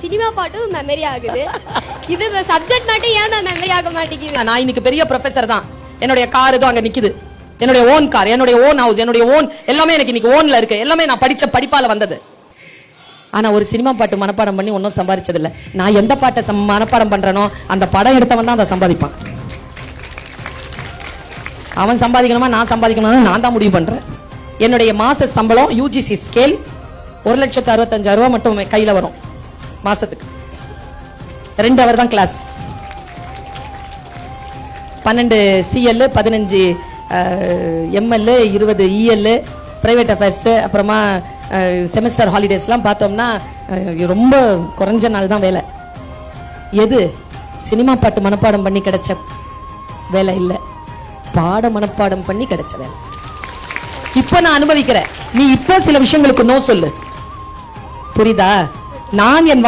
Cinema பாட்டும் memory ஆகுது. இது சப்ஜெக்ட் மட்டும் ஏன் மெமரி ஆக மாட்டேங்குது? நான் இன்னைக்கு பெரிய ப்ரொஃபசர் தான். என்னுடைய கார் இதோ அங்க நிக்குது. என்னுடைய ஓன் கார் என்னுடைய ஓன் ஹவுஸ் என்னுடைய ஓன் எல்லாமே எனக்கு இன்னைக்கு ஓன்ல இருக்கு. எல்லாமே நான் படிச்ச படிப்பால வந்தது. ஆனா ஒரு சினிமா பாட்டு மனப்பாடம் பண்ணி ஒன்றும் சம்பாதிச்சது இல்ல நான் எந்த பாட்டை சம் மனப்பாடம் பண்றேனோ அந்த படம் எடுத்தவன் தான் அதை சம்பாதிப்பான். அவன் சம்பாதிக்கணுமா நான் சம்பாதிக்கணும்னு நான் தான் முடிவு பண்றேன். என்னுடைய மாச சம்பளம் யூஜிசி ஸ்கேல் ஒரு லட்சத்து அறுபத்தஞ்சாயிரம் ரூபா மட்டும் கையில வரும். மாசத்துக்கு. ரெண்டு அவர் தான் கிளாஸ் பன்னெண்டு சிஎல் பதினஞ்சு எம்எல்ஏ இருபது இஎல் ப்ரைவேட் அஃபேர்ஸு அப்புறமா செமஸ்டர் ஹாலிடேஸ்லாம் பார்த்தோம்னா ரொம்ப குறைஞ்ச நாள் தான் வேலை. எது? சினிமா பாட்டு மனப்பாடம் பண்ணி கிடைச்ச வேலை இல்லை. பாட மனப்பாடம் பண்ணி கிடைச்ச வேலை. இப்போ நான் அனுபவிக்கிறேன். நீ இப்போ சில விஷயங்களுக்கு நோ சொல்லு. புரியுதா? நான் என்